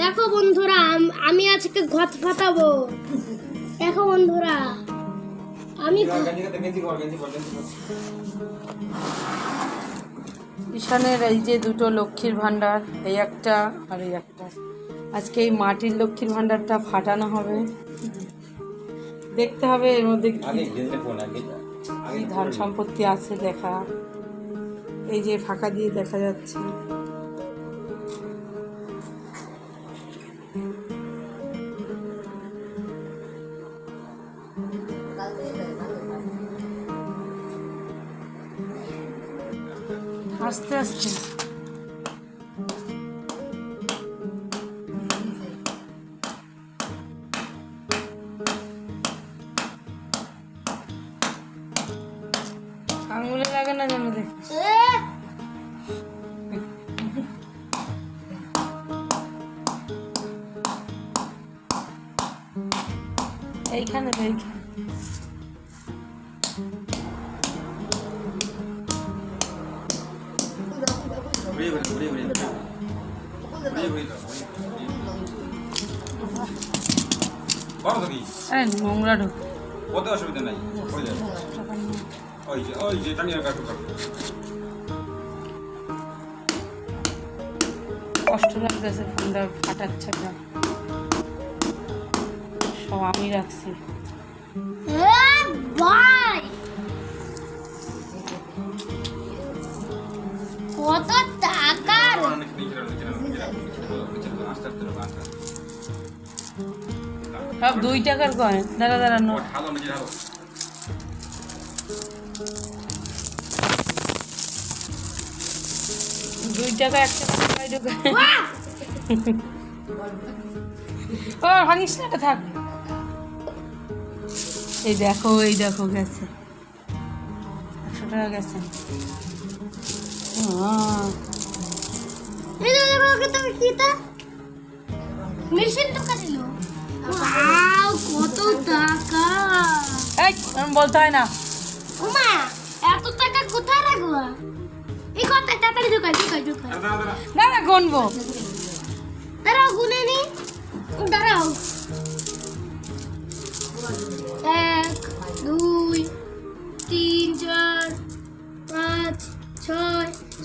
দেখো বন্ধুরা আমি আজকে ঘট ফাটাবো। দেখো বন্ধুরা আমি ঈশানের এই যে দুটো লক্ষ্মীর ভাণ্ডার এই একটা আর এই একটা। আজকে এই মাটির লক্ষ্মীর ভাণ্ডারটা ফাটানো হবে। দেখতে হবে এর মধ্যে কি ধন সম্পত্তি আছে দেখা। এই যে ফাঁকা দিয়ে দেখা যাচ্ছে। আস্তে আস্তে। আঙুলে লাগে না যেন দেখ এ, এইখানে। এইখানে এই, নোংরা ঢুক। কত অসুবিধা নাই হয়ে ওই যে ওই কষ্ট লাগতেছে, ফোনটা ফাটাচ্ছে সব আমি রাখছি। কত সব দুই টাকার কয়েন দাঁড়া দাঁড়া নো ঢালো নিচে ঢালো দুই টাকা একটা টাকায় ও ভাঙিস না এটা থাক। এই দেখো এই দেখো গেছে। একশো টাকা গেছে। আহ, তোকে তো কিটা? মেশিন তো কাটিলো ওয়াও কত টাকা। এই আমি বলতে হয় না। উমা এত টাকা কোথায় রাখব? এই কথা তাড়াতাড়ি ঢুকাই দোকান ঢুকাই। না না গুনবো। তারা গুনে নি।